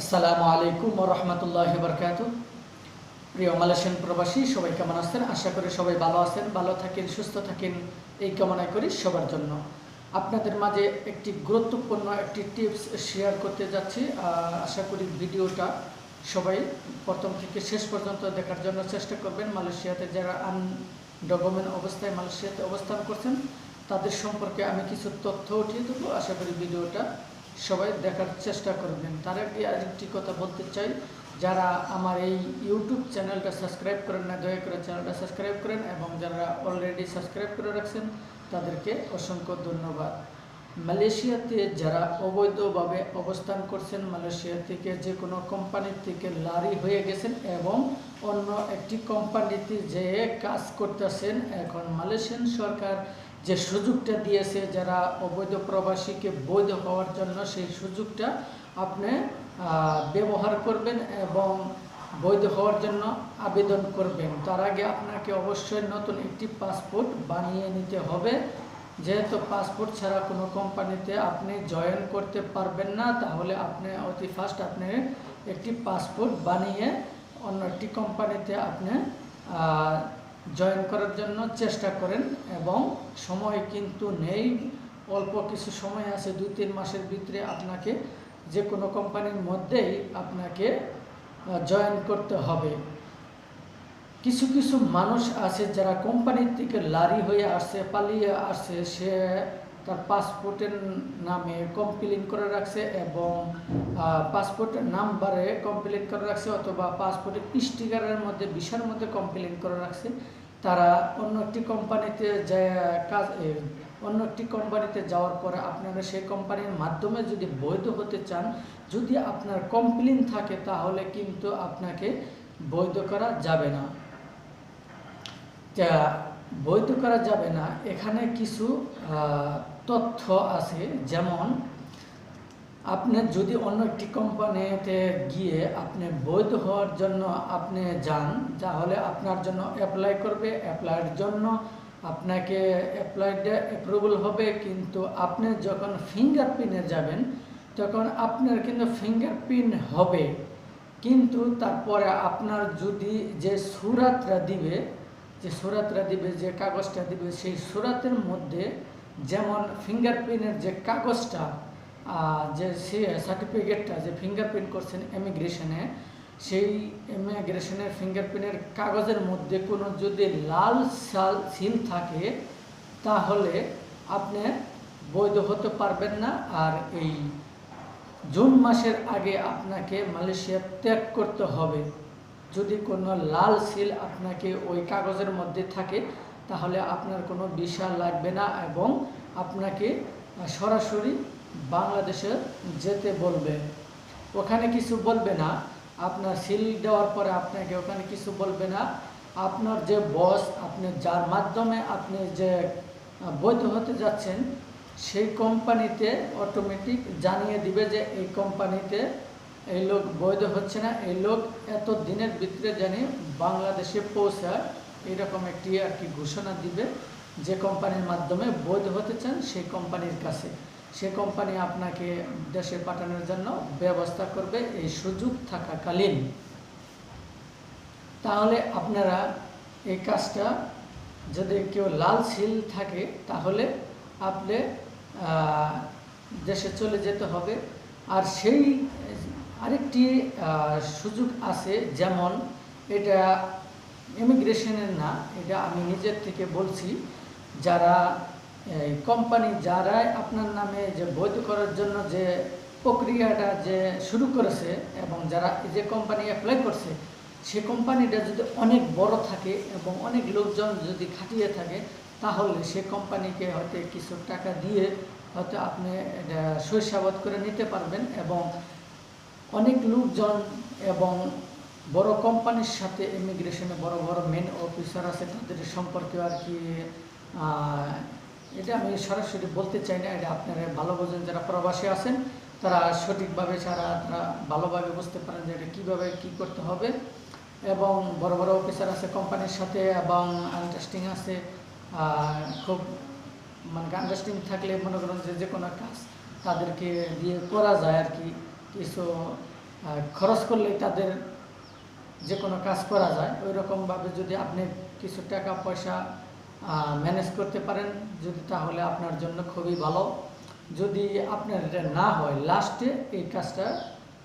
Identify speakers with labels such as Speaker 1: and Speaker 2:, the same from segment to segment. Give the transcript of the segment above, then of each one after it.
Speaker 1: আসসালামু আলাইকুম রহমতুল্লাহ বরকাত প্রিয় মালয়েশিয়ান প্রবাসী, সবাই কেমন আছেন? আশা করি সবাই ভালো আছেন, ভালো থাকেন, সুস্থ থাকেন। এই কামনা করি সবার জন্য। আপনাদের মাঝে একটি গুরুত্বপূর্ণ একটি টিপস শেয়ার করতে যাচ্ছি। আশা করি ভিডিওটা সবাই প্রথম থেকে শেষ পর্যন্ত দেখার জন্য চেষ্টা করবেন। মালয়েশিয়াতে যারা আন ডকুমেন্ট অবস্থায় মালয়েশিয়াতে অবস্থান করছেন, তাদের সম্পর্কে আমি কিছু তথ্য উঠিয়ে দেবো। আশা করি ভিডিওটা সবাই দেখার চেষ্টা করবেন। তার আগে আরেকটি কথা বলতে চাই, যারা আমার এই ইউটিউব চ্যানেলটা সাবস্ক্রাইব করেন না, দয়া করে চ্যানেলটা সাবস্ক্রাইব করেন এবং যারা অলরেডি সাবস্ক্রাইব করে রাখছেন, তাদেরকে অসংখ্য ধন্যবাদ। মালয়েশিয়াতে যারা অবৈধভাবে অবস্থান করছেন, মালয়েশিয়া থেকে যে কোনো কোম্পানির থেকে লারি হয়ে গেছেন এবং অন্য একটি কোম্পানিতে যে কাজ করতেছেন, এখন মালয়েশিয়ান সরকার যে সুযোগটা দিয়েছে যারা অবৈধ প্রবাসীকে বৈধ হওয়ার জন্য, সেই সুযোগটা আপনি ব্যবহার করবেন এবং বৈধ হওয়ার জন্য আবেদন করবেন। তার আগে আপনাকে অবশ্যই নতুন একটি পাসপোর্ট বানিয়ে নিতে হবে। যেহেতু পাসপোর্ট ছাড়া কোনো কোম্পানিতে আপনি জয়েন করতে পারবেন না, তাহলে আপনি অতি ফার্স্ট আপনি একটি পাসপোর্ট বানিয়ে অন্য একটি কোম্পানিতে আপনি জয়েন করার জন্য চেষ্টা করেন এবং সময় কিন্তু নেই। অল্প কিছু সময় আছে, দুই তিন মাসের ভিতরে আপনাকে যে কোনো কোম্পানির মধ্যেই আপনাকে জয়েন করতে হবে। কিছু কিছু মানুষ আছে যারা কোম্পানির থেকে লারি হয়ে আসছে, পালিয়ে আসছে, সে তার পাসপোর্টের নামে কমপ্লেন করে রাখছে এবং পাসপোর্টের নাম্বারে কমপ্লেন করে রাখছে অথবা পাসপোর্টের স্টিকারের মধ্যে বিশার মধ্যে কমপ্লেন করে রাখছে। তারা অন্য একটি কোম্পানিতে যে কাজ অন্য একটি কোম্পানিতে যাওয়ার পরে আপনারা সেই কোম্পানির মাধ্যমে যদি বৈধ হতে চান, যদি আপনার কমপ্লেন থাকে, তাহলে কিন্তু আপনাকে বৈধ করা যাবে না। বৈধ করা যাবে না। এখানে কিছু তথ্য আছে, যেমন আপনি যদি অন্য একটি কোম্পানিতে গিয়ে আপনি বৈধ হওয়ার জন্য আপনি যান, তাহলে আপনার জন্য অ্যাপ্লাই করবে। অ্যাপ্লাইয়ের জন্য আপনাকে অ্যাপ্লাইডে অ্যাপ্রুভাল হবে, কিন্তু আপনি যখন ফিঙ্গারপ্রিন্টে যাবেন, তখন আপনার কিন্তু ফিঙ্গারপ্রিন্ট হবে। কিন্তু তারপরে আপনার যদি যে সুরাতরা দিবে, যে সুরাতরা দিবে, যে কাগজটা দিবে, সেই সুরাতের মধ্যে যেমন ফিঙ্গারপ্রিন্টের যে কাগজটা যে সে সার্টিফিকেটটা যে ফিঙ্গারপ্রিন্ট করছেন ইমিগ্রেশনে সেই ইমিগ্রেশনের ফিঙ্গারপ্রিন্টের কাগজের মধ্যে কোনো যদি লাল সাল সিল থাকে, তাহলে আপনি বৈধ হতে পারবেন না। আর এই জুন মাসের আগে আপনাকে মালয়েশিয়া ত্যাগ করতে হবে। যদি কোনো লাল সিল আপনাকে ওই কাগজের মধ্যে থাকে তাহলে আপনার কোনো ভিসা লাগবে না এবং আপনাকে সরাসরি বাংলাদেশে যেতে বলবে। ওখানে কিছু বলবে না। আপনার সিল দেওয়ার পরে আপনাকে ওখানে কিছু বলবে না। আপনার যে বস, আপনি যার মাধ্যমে আপনি যে বৈধ হতে যাচ্ছেন, সেই কোম্পানিতে অটোমেটিক জানিয়ে দিবে যে এই কোম্পানিতে এই লোক বৈধ হচ্ছে না। এই লোক এত দিনের ভিতরে জানি বাংলাদেশে পৌঁছায়। এরকম একটি আর কি ঘোষণা দিবে যে কোম্পানির মাধ্যমে বৈধ হতে চান সেই কোম্পানির কাছে। সে কোম্পানি আপনাকে দেশে পাঠানোর জন্য ব্যবস্থা করবে এই সুযোগ থাকাকালীন। তাহলে আপনারা এই কাজটা যদি কেউ লাল সিল থাকে, তাহলে আপনি দেশে চলে যেতে হবে। আর সেই আরেকটি সুযোগ আছে, যেমন এটা ইমিগ্রেশনের না, এটা আমি নিজের থেকে বলছি, যারা কোম্পানি যারাই আপনার নামে যে বৈধ করার জন্য যে প্রক্রিয়াটা যে শুরু করেছে এবং যারা যে কোম্পানি অ্যাপ্লাই করছে, সে কোম্পানিটা যদি অনেক বড় থাকে এবং অনেক লোকজন যদি খাটিয়ে থাকে, তাহলে সে কোম্পানিকে হয়তো কিছু টাকা দিয়ে হয়তো আপনি এটা শৈশাবত করে নিতে পারবেন এবং অনেক লোকজন এবং বড় কোম্পানির সাথে ইমিগ্রেশনে বড় বড় মেন অফিসার আছে, তাদের সম্পর্কে আর কি এটা আমি সরাসরি বলতে চাই না, এটা আপনারা ভালো বোঝেন, যারা প্রবাসী আছেন, তারা সঠিকভাবে ছাড়া তারা ভালোভাবে বুঝতে পারেন যে এটা কীভাবে কী করতে হবে। এবং বড় বড় অফিসার আছে কোম্পানির সাথে, এবং আন্ডারস্ট্যান্ডিং আছে খুব মানে আন্ডারস্ট্যান্ডিং থাকলে মনে করেন যে যে কোনো কাজ তাদেরকে দিয়ে করা যায় আর কি। কিছু খরচ করলেই তাদের যে কোনো কাজ করা যায় ওই রকমভাবে যদি আপনি কিছু টাকা, পয়সা ম্যানেজ করতে পারেন, যদি তাহলে আপনার জন্য খুবই ভালো। যদি আপনার এটা না হয় লাস্টে এই কাজটা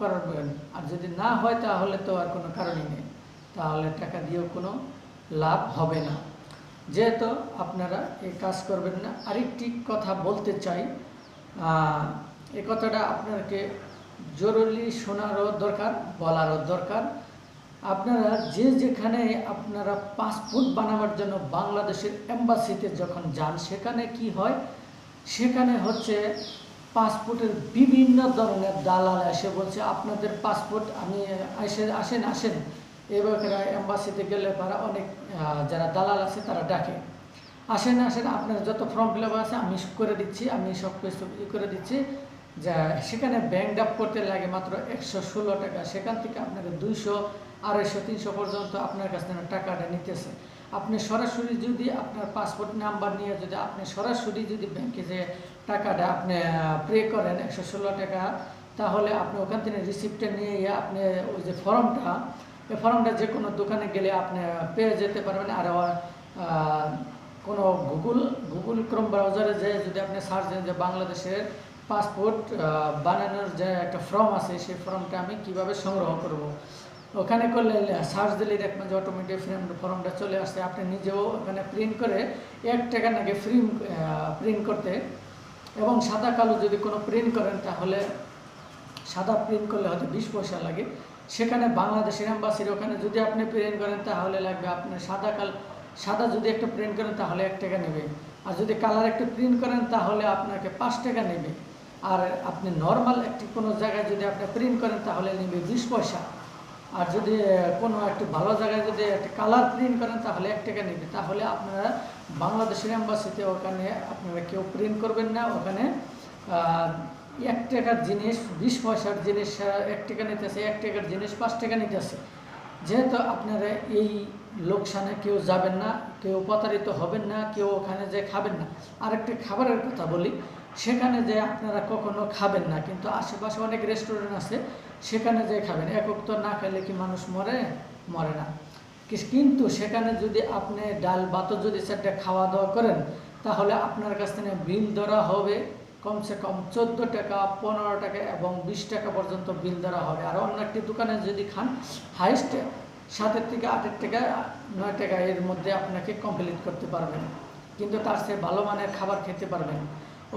Speaker 1: করার করবেন আর যদি না হয়, তাহলে তো আর কোনো কারণই নেই। তাহলে টাকা দিয়েও কোনো লাভ হবে না। যেহেতু আপনারা এই কাজ করবেন না, আরেকটি কথা বলতে চাই। এই কথাটা আপনাকে জরুরি শোনারও দরকার, বলারও দরকার। আপনারা যে যেখানে আপনারা পাসপোর্ট বানাবার জন্য বাংলাদেশের এম্বাসিতে যখন যান, সেখানে কি হয়? সেখানে হচ্ছে পাসপোর্টের বিভিন্ন ধরনের দালাল এসে বলছে, আপনাদের পাসপোর্ট আমি আসে, আসেন আসেন। এবার এম্বাসিতে গেলে তারা অনেক যারা দালাল আছে তারা ডাকে। আসেন আসেন, আপনার যত ফর্ম ফিল আছে আমি করে দিচ্ছি, আমি সব কিছু করে দিচ্ছি। যা সেখানে ব্যাংক ডাপ করতে লাগে মাত্র একশো ষোলো টাকা। সেখান থেকে আপনাকে দুইশো, আড়াইশো, তিনশো পর্যন্ত আপনার কাছ থেকে টাকাটা নিতেছে। আপনি সরাসরি যদি আপনার পাসপোর্ট নাম্বার নিয়ে যদি আপনি সরাসরি যদি ব্যাংকে যে টাকাটা আপনি পে করেন একশো ষোলো টাকা, তাহলে আপনি ওখান থেকে রিসিপ্টটা নিয়ে আপনি ওই যে ফর্মটা এই ফর্মটা যে কোনো দোকানে গেলে আপনি পেয়ে যেতে পারবেন। আর কোনো গুগল গুগল ক্রোম ব্রাউজারে যে যদি আপনি সার্চ দেন যে বাংলাদেশের পাসপোর্ট বানানোর যে একটা ফর্ম আছে, সেই ফর্মটা আমি কীভাবে সংগ্রহ করব? ওখানে করলে সার্চ দিলেই দেখবেন যে অটোমেটিক ফ্রেম ফর্মটা চলে আসছে আপনি নিজেও ওখানে প্রিন্ট করে এক টাকা নাকি ফ্রি প্রিন্ট করতে এবং সাদা কালো যদি কোনো প্রিন্ট করেন, তাহলে সাদা প্রিন্ট করলে হয়তো বিশ পয়সা লাগে। সেখানে বাংলাদেশের অ্যাম্বাসির ওখানে যদি আপনি প্রিন্ট করেন, তাহলে লাগবে আপনার সাদা কাল, সাদা যদি একটা প্রিন্ট করেন, তাহলে এক টাকা নেবে। আর যদি কালার একটা প্রিন্ট করেন, তাহলে আপনাকে পাঁচ টাকা নেবে। আর আপনি নর্মাল একটি কোনো জায়গায় যদি আপনি প্রিন্ট করেন, তাহলে নেবে বিশ পয়সা। আর যদি কোনো একটি ভালো জায়গায় যদি একটা কালার প্রিন্ট করেন, তাহলে এক টাকা নেবে। তাহলে আপনারা বাংলাদেশের অ্যাম্বাসিতে ওখানে আপনারা কেউ প্রিন্ট করবেন না। ওখানে এক টাকার জিনিস, বিশ পয়সার জিনিস এক টাকা নিতেছে, এক টাকার জিনিস পাঁচ টাকা নিতেছে। যেহেতু আপনারা এই লোকসানে কেউ যাবেন না, কেউ প্রতারিত হবেন না, কেউ ওখানে যে খাবেন না। আরেকটি খাবারের কথা বলি সেখানে যে আপনারা কখনো খাবেন না, কিন্তু আশেপাশে অনেক রেস্টুরেন্ট আছে, সেখানে যে খাবেন একক তো না খেলে কি মানুষ মরে? মরে না। কিন্তু সেখানে যদি আপনি ডাল ভাতও যদি সেটা খাওয়া দাওয়া করেন, তাহলে আপনার কাছ থেকে বিল ধরা হবে কমসে কম চোদ্দ টাকা, পনেরো টাকা এবং বিশ টাকা পর্যন্ত বিল ধরা হবে। আর অন্য একটি দোকানে যদি খান হাইস্ট সাতের থেকে আটের টাকা, নয় টাকা এর মধ্যে আপনাকে কমপ্লিট করতে পারবেন। কিন্তু তার চেয়ে ভালো মানের খাবার খেতে পারবেন।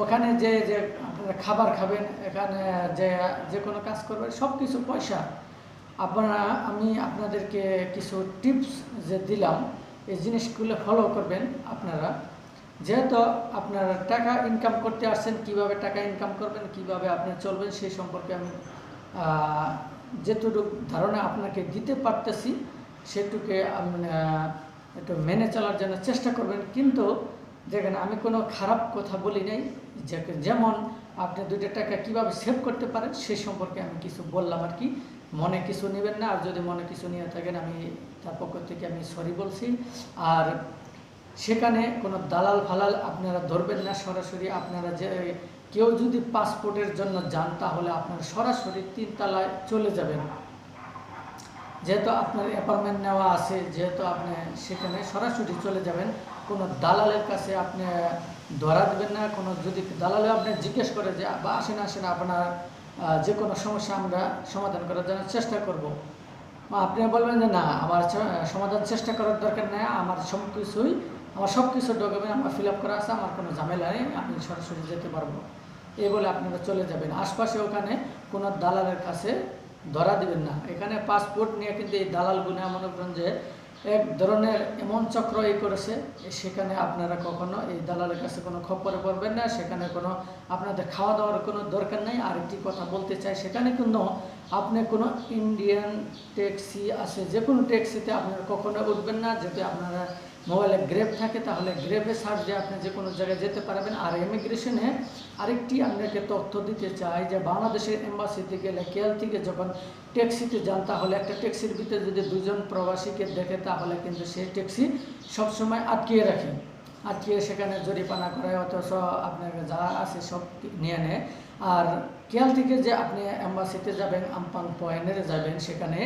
Speaker 1: ওখানে যে যে আপনারা খাবার খাবেন, এখানে যে যে কোনো কাজ করবেন সব কিছু পয়সা। আপনারা, আমি আপনাদেরকে কিছু টিপস যে দিলাম, এই জিনিসগুলো ফলো করবেন আপনারা। যেহেতু আপনারা টাকা ইনকাম করতে আসছেন, কীভাবে টাকা ইনকাম করবেন, কীভাবে আপনি চলবেন, সেই সম্পর্কে আমি যেটুকু ধারণা আপনাকে দিতে পারতেছি, সেটুকে একটু মেনে চলার জন্য চেষ্টা করবেন। কিন্তু যেখানে আমি কোনো খারাপ কথা বলি নাই। যেমন আপনি দুইটা টাকা কীভাবে সেভ করতে পারেন, সে সম্পর্কে আমি কিছু বললাম আর কি। মনে কিছু নেবেন না, আর যদি মনে কিছু নিয়ে থাকেন, আমি তার পক্ষ থেকে আমি সরি বলছি। আর সেখানে কোনো দালাল ফালাল আপনারা ধরবেন না, সরাসরি আপনারা যে, কেউ যদি পাসপোর্টের জন্য যান, তাহলে আপনারা সরাসরি তিনতলায় চলে যাবেন। যেহেতু আপনার অ্যাপার্টমেন্ট নেওয়া আছে, যেহেতু আপনি সেখানে সরাসরি চলে যাবেন কোনো দালালের কাছে আপনি ধরা দেবেন না, কোনো যদি দালালে আপনি জিজ্ঞেস করে যে বা আসেন আসেন, আপনার যে কোনো সমস্যা আমরা সমাধান করার জন্য চেষ্টা করব। বা আপনি বলবেন যে, না, আমার সমাধান চেষ্টা করার দরকার নেই, আমার সব কিছুই আমার সব কিছু ডকুমেন্ট আমার ফিল আপ করা আছে, আমার কোনো ঝামেলা নেই, আমি সরাসরি যেতে পারব। এই বলে আপনারা চলে যাবেন। আশপাশে ওখানে কোনো দালালের কাছে ধরা দিবেন না। এখানে পাসপোর্ট নিয়ে কিন্তু এই দালালগুলো মনে করেন যে এক ধরনের এমন চক্র এই করেছে সেখানে আপনারা কখনো এই দালালের কাছে কোনো খপরে পড়বেন না, সেখানে কোনো আপনাদের খাওয়া দাওয়ার কোনো দরকার নেই। আর একটি কথা বলতে চাই, সেখানে কিন্তু আপনি কোনো ইন্ডিয়ান ট্যাক্সি আছে যে কোনো ট্যাক্সিতে আপনারা কখনো উঠবেন না, যাতে আপনারা মোবাইলে গ্রেপ থাকে, তাহলে গ্রেপে সার্চ দিয়ে আপনি যে কোনো জায়গায় যেতে পারবেন। আর ইমিগ্রেশনে আরেকটি আপনাকে তথ্য দিতে চাই যে, বাংলাদেশের এম্বাসিতে গেলে কেল থেকে যখন ট্যাক্সিতে যান, তাহলে একটা ট্যাক্সির ভিতরে যদি দুজন প্রবাসীকে দেখে, তাহলে কিন্তু সেই ট্যাক্সি সবসময় আটকিয়ে রাখে। আটকিয়ে সেখানে জরিপানা করে, অথচ আপনার যা আছে সব নিয়ে নেয়। আর কেয়াল থেকে যে আপনি অ্যাম্বাসিতে যাবেন, আমপাং পয়েন্টে যাবেন, সেখানে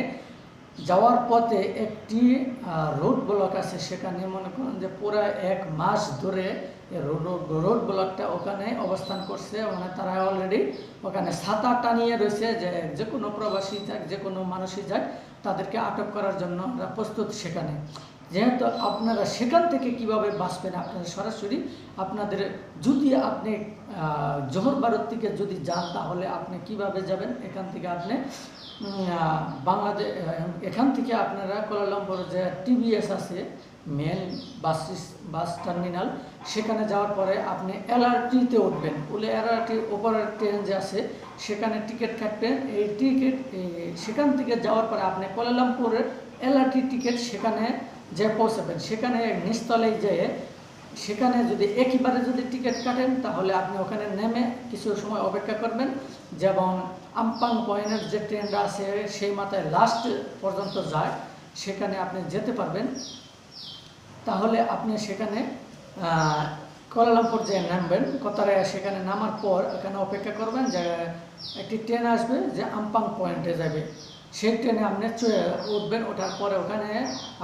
Speaker 1: যাওয়ার পথে একটি রোড ব্লক আছে, সেখানে মনে করেন যে পুরো এক মাস ধরে রোড রোড ব্লকটা ওখানে অবস্থান করছে মানে তারা অলরেডি ওখানে ছাতা টানিয়ে রয়েছে যে যে কোনো প্রবাসী যাক যে কোনো মানুষই যাক তাদেরকে আটক করার জন্য প্রস্তুত সেখানে। যেহেতু আপনারা সেখান থেকে কীভাবে বাঁচবেন আপনারা সরাসরি আপনাদের যদি আপনি জোহর ভারত থেকে যদি যান, তাহলে আপনি কীভাবে যাবেন? এখান থেকে আপনি বাংলাদেশ এখান থেকে আপনারা কোলালামপুর যে টিভিএস আছে, মেন বাস বাস টার্মিনাল, সেখানে যাওয়ার পরে আপনি এলআরটিতে উঠবেন। উলে এলআরটি ওপরের ট্রেন যে আছে, সেখানে টিকিট কাটবেন। এই টিকিট সেখান থেকে যাওয়ার পরে আপনি কোলালামপুরের এলআরটি টিকিট, সেখানে যে পৌঁছাবেন সেখানে নিচতলায় যেয়ে সেখানে যদি একইবারে যদি টিকিট কাটেন তাহলে আপনি ওখানে নেমে কিছু সময় অপেক্ষা করবেন। যেমন আমপাং পয়েন্টের যে ট্রেনটা আছে সেই মাথায় লাস্ট পর্যন্ত যায় সেখানে আপনি যেতে পারবেন। তাহলে আপনি সেখানে আহ, কুয়ালালামপুর যে নামবেন কতারে সেখানে নামার পর এখানে অপেক্ষা করবেন যে একটি ট্রেন আসবে যে আমপাং পয়েন্টে যাবে। সেই ট্রেনে আপনি উঠবেন, ওঠার পরে ওখানে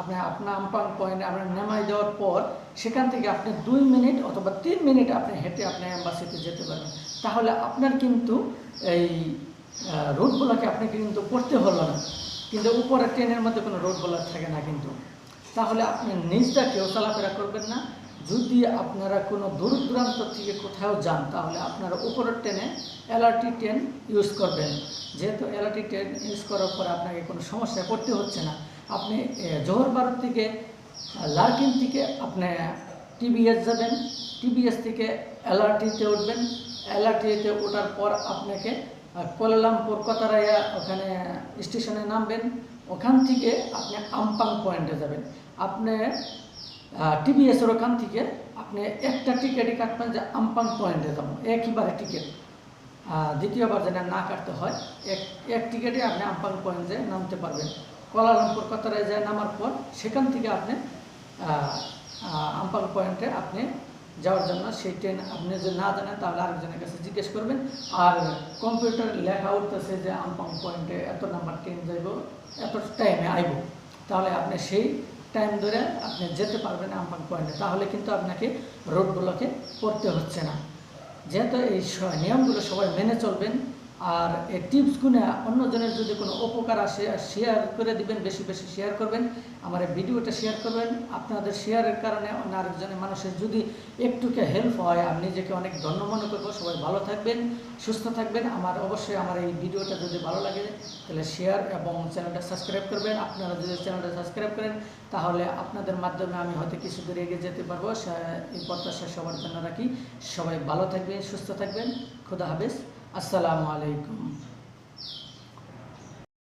Speaker 1: আপনি আপনার আমপাং পয়েন্টে আপনার নামাই দেওয়ার পর সেখান থেকে আপনি দুই মিনিট অথবা তিন মিনিট আপনি হেঁটে আপনি অ্যাম্বাসিতে যেতে পারবেন। তাহলে আপনার কিন্তু এই রোডগুলোকে আপনাকে কিন্তু পড়তে হলো না। কিন্তু উপরে ট্রেনের মধ্যে কোনো রোড বলার থাকে না কিন্তু। তাহলে আপনি নিজটা কেউ চলাফেরা করবেন না যদি আপনারা কোনো দূর দূরান্ত থেকে কোথাও যান তাহলে আপনারা উপরের ট্রেনে এলআরটি ট্রেন ইউজ করবেন। যেহেতু এলআরটি ট্রেন ইউজ করার পরে আপনাকে কোনো সমস্যায় পড়তে হচ্ছে না। আপনি জোহর থেকে লার্কিন থেকে আপনি টিবিএস যাবেন। টিবিএস থেকে এলআরটিতে উঠবেন। এলআরটিতে ওঠার পর আপনাকে আহ, কোয়ালালামপুর কতারাইয়া ওখানে স্টেশনে নামবেন। ওখান থেকে আপনি আমপাং পয়েন্টে যাবেন। আপনি টিবিএসের ওখান থেকে আপনি একটা টিকিটই কাটবেন যে আমপাং পয়েন্টে যাব। একইবারে টিকিট। দ্বিতীয়বার যেন না কাটতে হয়, এক এক টিকিটে আপনি আমপাং পয়েন্টে নামতে পারবেন। কোয়ালালামপুর কতারায় যায় নামার পর সেখান থেকে আপনি আমপাং পয়েন্টে আপনি যাওয়ার জন্য সেই ট্রেন আপনি যদি না জানেন তাহলে আরেকজনের কাছে জিজ্ঞেস করবেন। আর কম্পিউটার লেখা উঠতেছে যে আমপাং পয়েন্টে এত নাম্বার ট্রেন যাইব, এত টাইমে আইব। তাহলে আপনি সেই টাইম ধরে আপনি যেতে পারবেন আমপান পয়েন্টে তাহলে কিন্তু আপনাকে রোডগুলোকে পড়তে হচ্ছে না। যেহেতু এই নিয়মগুলো সবাই মেনে চলবেন আর এই টিপস গুনে অন্যজনের যদি কোনো উপকার আসে শেয়ার করে দিবেন, বেশি বেশি শেয়ার করবেন, আমার এই ভিডিওটা শেয়ার করবেন। আপনাদের শেয়ারের কারণে অন্য আরেকজনের মানুষের যদি একটুকে হেল্প হয়, আমি নিজেকে অনেক ধন্য মনে করব। সবাই ভালো থাকবেন, সুস্থ থাকবেন। আমার অবশ্যই আমার এই ভিডিওটা যদি ভালো লাগে, তাহলে শেয়ার এবং চ্যানেলটা সাবস্ক্রাইব করবেন। আপনারা যদি চ্যানেলটা সাবস্ক্রাইব করেন, তাহলে আপনাদের মাধ্যমে আমি হয়তো কিছু দূরে এগিয়ে যেতে পারব। এই প্রত্যাশা সবার জন্য রাখি। সবাই ভালো থাকবেন, সুস্থ থাকবেন। খুদা হাফেজ। আসসালামু আলাইকুম।